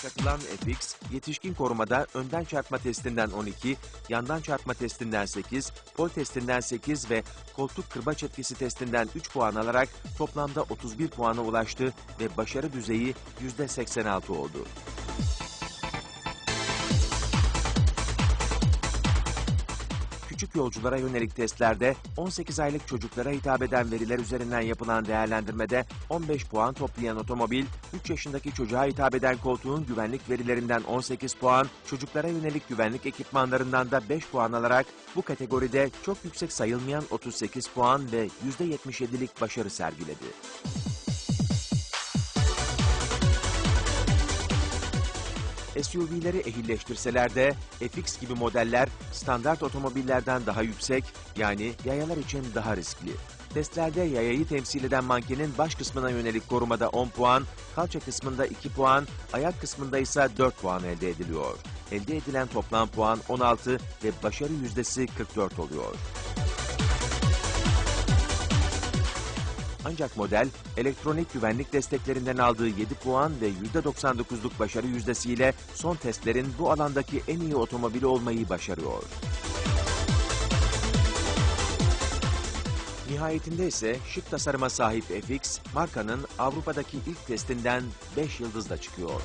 çıkartılan FX, yetişkin korumada önden çarpma testinden 12, yandan çarpma testinden 8, pol testinden 8 ve koltuk kırbaç etkisi testinden 3 puan alarak toplamda 31 puana ulaştı ve başarı düzeyi %86 oldu. Küçük yolculara yönelik testlerde 18 aylık çocuklara hitap eden veriler üzerinden yapılan değerlendirmede 15 puan toplayan otomobil, 3 yaşındaki çocuğa hitap eden koltuğun güvenlik verilerinden 18 puan, çocuklara yönelik güvenlik ekipmanlarından da 5 puan alarak bu kategoride çok yüksek sayılmayan 38 puan ve %77'lik başarı sergiledi. SUV'leri ehilleştirseler de FX gibi modeller standart otomobillerden daha yüksek yani yayalar için daha riskli. Testlerde yayayı temsil eden mankenin baş kısmına yönelik korumada 10 puan, kalça kısmında 2 puan, ayak kısmında ise 4 puan elde ediliyor. Elde edilen toplam puan 16 ve başarı yüzdesi 44 oluyor. Ancak model, elektronik güvenlik desteklerinden aldığı 7 puan ve %99'luk başarı yüzdesiyle son testlerin bu alandaki en iyi otomobili olmayı başarıyor. Nihayetinde ise şık tasarıma sahip FX, markanın Avrupa'daki ilk testinden 5 yıldızla çıkıyor.